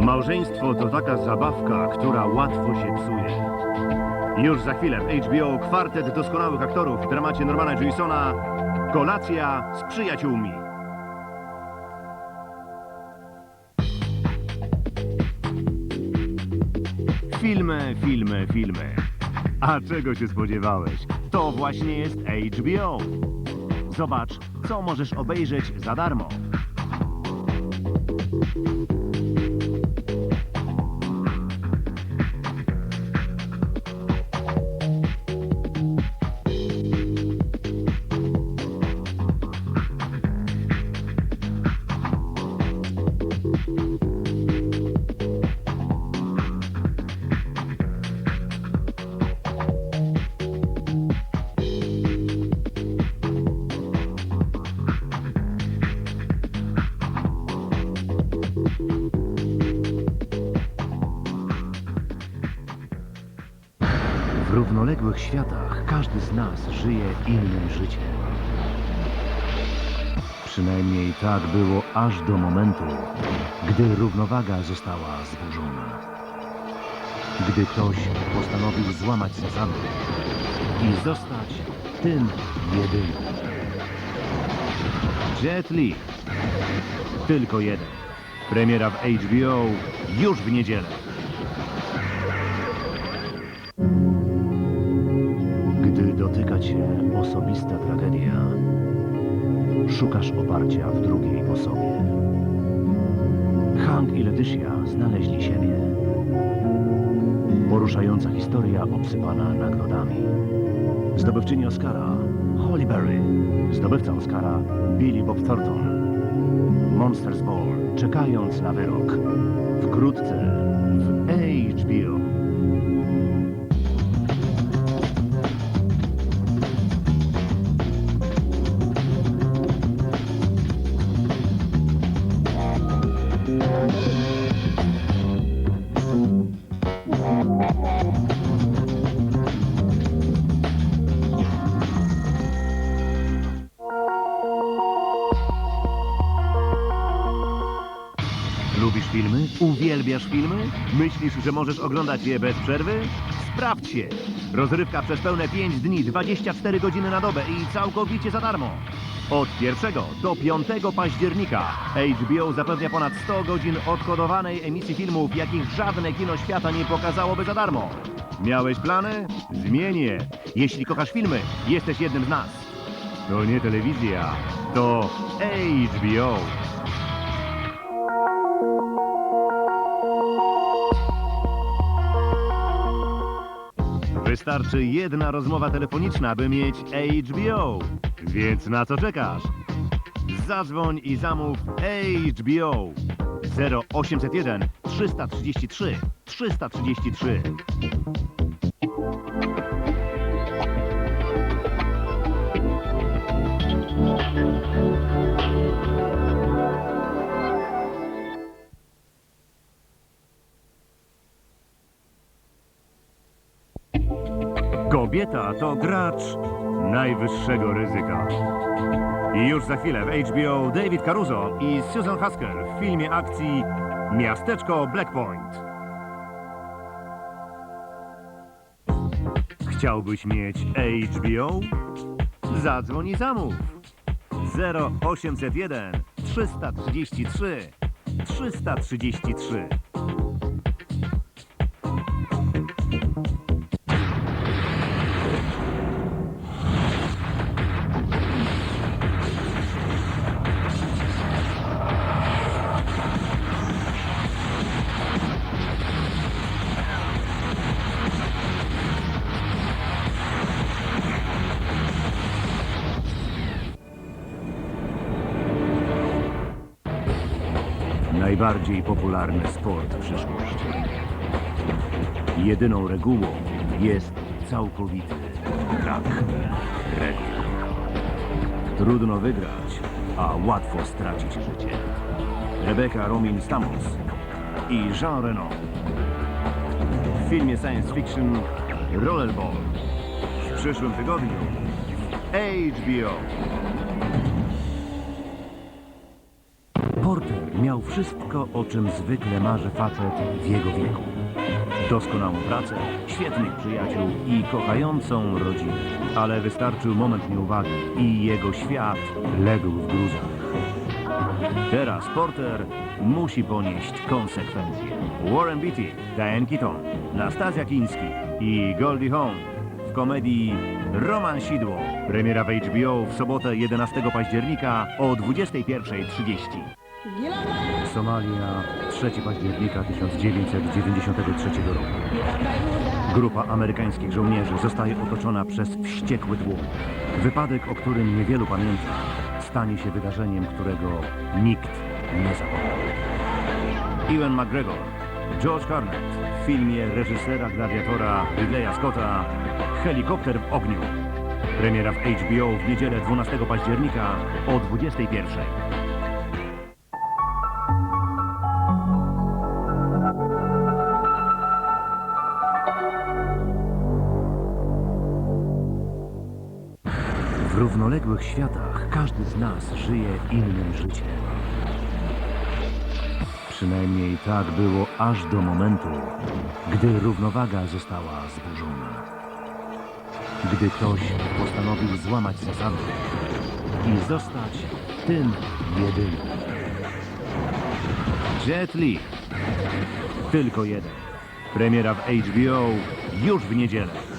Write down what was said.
Małżeństwo to taka zabawka, która łatwo się psuje. Już za chwilę w HBO kwartet doskonałych aktorów w dramacie Normana Jasona Kolacja z przyjaciółmi. Filmy, filmy, filmy. A czego się spodziewałeś? To właśnie jest HBO. Zobacz, co możesz obejrzeć za darmo. W równoległych światach każdy z nas żyje innym życiem. Przynajmniej tak było aż do momentu, gdy równowaga została zburzona. Gdy ktoś postanowił złamać zasady i zostać tym jedynym. Jet Li. Tylko jeden. Premiera w HBO już w niedzielę. Dotyka cię osobista tragedia, szukasz oparcia w drugiej osobie. Hank i Leticia znaleźli siebie. Poruszająca historia obsypana nagrodami. Zdobywczyni Oscara Holly Berry. Zdobywca Oscara Billy Bob Thornton. Monsters Ball. Czekając na wyrok. Wkrótce w HBO. Filmy? Uwielbiasz filmy? Myślisz, że możesz oglądać je bez przerwy? Sprawdź się! Rozrywka przez pełne 5 dni, 24 godziny na dobę i całkowicie za darmo. Od 1 do 5 października HBO zapewnia ponad 100 godzin odkodowanej emisji filmów, jakich żadne kino świata nie pokazałoby za darmo. Miałeś plany? Zmień je. Jeśli kochasz filmy, jesteś jednym z nas. To nie telewizja, to HBO. Wystarczy jedna rozmowa telefoniczna, by mieć HBO. Więc na co czekasz? Zadzwoń i zamów HBO 0801 333 333. Kobieta to gracz najwyższego ryzyka. I już za chwilę w HBO David Caruso i Susan Haskell w filmie akcji Miasteczko Blackpoint. Chciałbyś mieć HBO? Zadzwoń i zamów. 0801 333 333 Najbardziej popularny sport przyszłości. Jedyną regułą jest całkowity brak reguł. Trudno wygrać, a łatwo stracić życie. Rebecca Romin Stamos i Jean Reno. W filmie science fiction Rollerball w przyszłym tygodniu HBO. Miał wszystko, o czym zwykle marzy facet w jego wieku. Doskonałą pracę, świetnych przyjaciół i kochającą rodzinę. Ale wystarczył moment nieuwagi i jego świat legł w gruzach. Teraz Porter musi ponieść konsekwencje. Warren Beatty, Diane Keaton, Nastazja Kiński i Goldie Hawn w komedii Roman Sidło. Premiera w HBO w sobotę 11 października o 21.30. Somalia, 3 października 1993 roku. Grupa amerykańskich żołnierzy zostaje otoczona przez wściekły tłum. Wypadek, o którym niewielu pamięta, stanie się wydarzeniem, którego nikt nie zapomni. Ewan McGregor, George Carnett w filmie reżysera gladiatora Ridleya Scotta Helikopter w ogniu. Premiera w HBO w niedzielę 12 października o 21. W równoległych światach każdy z nas żyje innym życiem. Przynajmniej tak było aż do momentu, gdy równowaga została zburzona. Gdy ktoś postanowił złamać zasady i zostać tym jedynym. Jet Li. Tylko jeden. Premiera w HBO już w niedzielę.